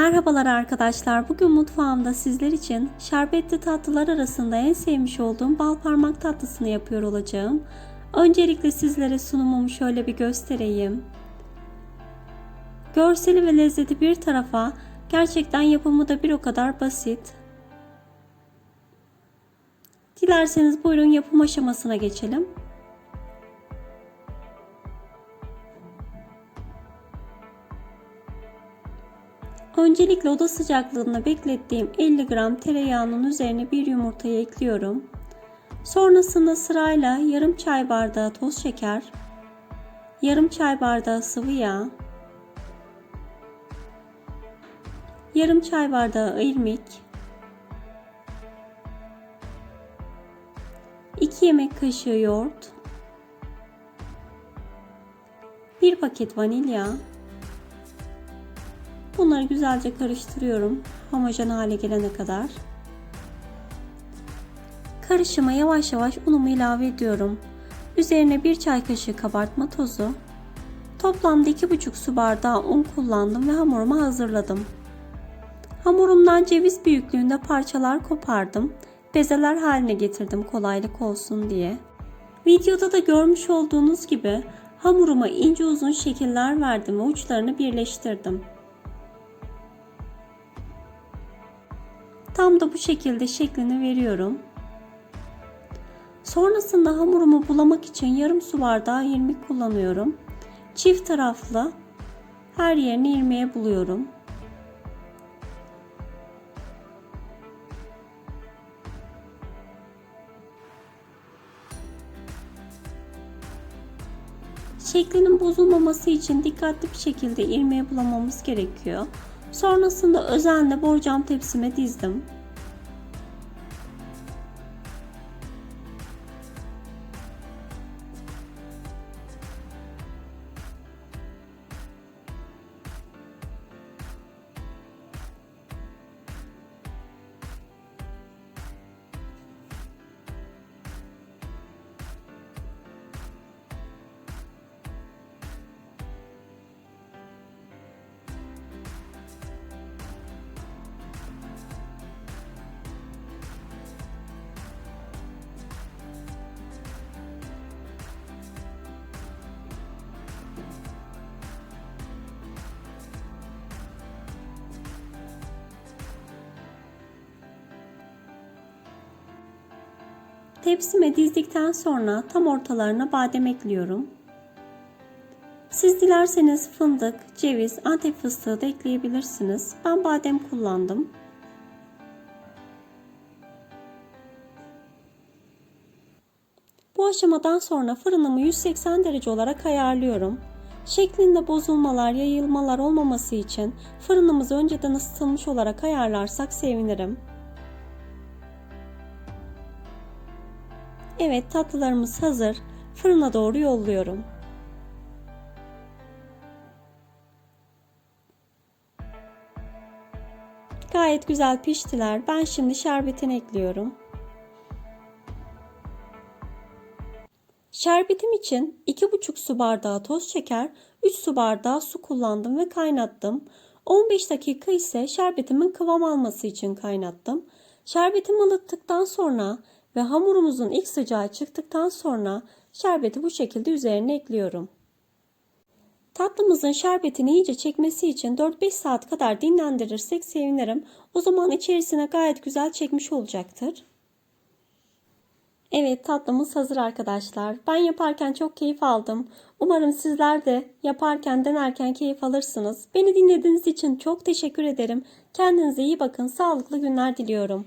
Merhabalar arkadaşlar. Bugün mutfağımda sizler için şerbetli tatlılar arasında en sevmiş olduğum bal parmak tatlısını yapıyor olacağım. Öncelikle sizlere sunumumu şöyle bir göstereyim. Görseli ve lezzeti bir tarafa, gerçekten yapımı da bir o kadar basit. Dilerseniz buyurun yapım aşamasına geçelim. Öncelikle oda sıcaklığında beklettiğim 50 gram tereyağının üzerine bir yumurtayı ekliyorum. Sonrasında sırayla yarım çay bardağı toz şeker, yarım çay bardağı sıvı yağ, yarım çay bardağı irmik, 2 yemek kaşığı yoğurt, 1 paket vanilya, Bunları güzelce karıştırıyorum. Homojen hale gelene kadar. Karışıma yavaş yavaş unumu ilave ediyorum. Üzerine 1 çay kaşığı kabartma tozu. Toplamda 2,5 su bardağı un kullandım ve hamurumu hazırladım. Hamurumdan ceviz büyüklüğünde parçalar kopardım. Bezeler haline getirdim kolaylık olsun diye. Videoda da görmüş olduğunuz gibi hamuruma ince uzun şekiller verdim ve uçlarını birleştirdim. Da bu şekilde şeklini veriyorum. Sonrasında hamurumu bulamak için yarım su bardağı irmik kullanıyorum. Çift taraflı her yerini irmiğe buluyorum. Şeklinin bozulmaması için dikkatli bir şekilde irmiğe bulamamız gerekiyor. Sonrasında özenle borcam tepsime dizdim. Tepsime dizdikten sonra tam ortalarına badem ekliyorum. Siz dilerseniz fındık, ceviz, antep fıstığı da ekleyebilirsiniz. Ben badem kullandım. Bu aşamadan sonra fırınımı 180 derece olarak ayarlıyorum. Şeklinde bozulmalar, yayılmalar olmaması için fırınımızı önceden ısıtılmış olarak ayarlarsak sevinirim. Evet tatlılarımız hazır. Fırına doğru yolluyorum. Gayet güzel piştiler. Ben şimdi şerbetini ekliyorum. Şerbetim için 2,5 su bardağı toz şeker, 3 su bardağı su kullandım ve kaynattım. 15 dakika ise şerbetimin kıvam alması için kaynattım. Şerbetimi ılıttıktan sonra ve hamurumuzun ilk sıcağı çıktıktan sonra şerbeti bu şekilde üzerine ekliyorum. Tatlımızın şerbetini iyice çekmesi için 4-5 saat kadar dinlendirirsek sevinirim. O zaman içerisine gayet güzel çekmiş olacaktır. Evet tatlımız hazır arkadaşlar. Ben yaparken çok keyif aldım. Umarım sizler de yaparken denerken keyif alırsınız. Beni dinlediğiniz için çok teşekkür ederim. Kendinize iyi bakın. Sağlıklı günler diliyorum.